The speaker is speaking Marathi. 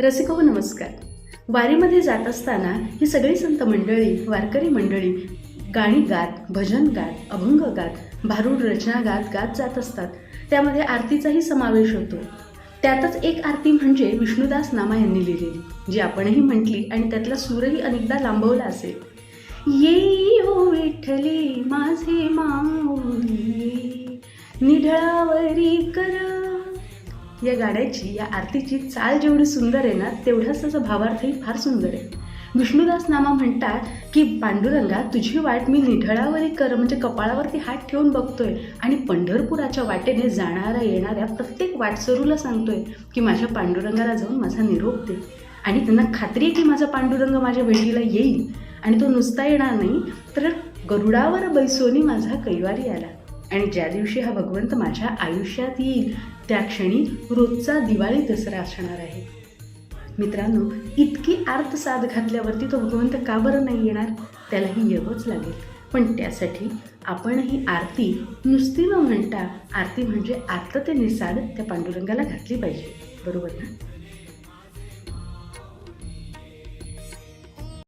रसिको हो, नमस्कार. वारीमध्ये जात असताना ही सगळी संत मंडळी वारकरी मंडळी गाणी गात भजन गात अभंग गात भारूड रचना गात गात जात असतात. त्यामध्ये आरतीचाही समावेश होतो. त्यातच एक आरती म्हणजे विष्णुदास नामा यांनी लिहिलेली जी आपणही म्हटली आणि त्यातला सूरही अनेकदा लांबवला असेल. येई हो विठ्ठली माझे माऊली निढळावरी या गाण्याची या आरतीची चाल जेवढी सुंदर आहे ना तेवढाच त्याचा भावार्थही फार सुंदर आहे. विष्णुदास नामा म्हणतात की पांडुरंगा तुझी वाट मी निढळावरी कर म्हणजे कपाळावरती हात ठेवून बघतोय आणि पंढरपुराच्या वाटेने जाणाऱ्या येणाऱ्या प्रत्येक वाटसरूला सांगतोय की माझ्या पांडुरंगाला जाऊन माझा निरोप दे. आणि त्यांना खात्री आहे की माझा पांडुरंग माझ्या भेटीला येईल. आणि तो नुसता येणार नाही तर गरुडावर बैसोनी माझा कैवारी आला. आणि ज्या दिवशी हा भगवंत माझ्या आयुष्यात येईल त्या क्षणी रोजचा दिवाळी दसरा असणार आहे. मित्रांनो इतकी आर्त साथ घातल्यावरती तो भगवंत का बरं नाही येणार? त्यालाही यावंच लागेल. पण त्यासाठी आपणही आरती नुसती न म्हणता आरती म्हणजे आर्ततेने साध त्या पांडुरंगाला घातली पाहिजे. बरोबर ना?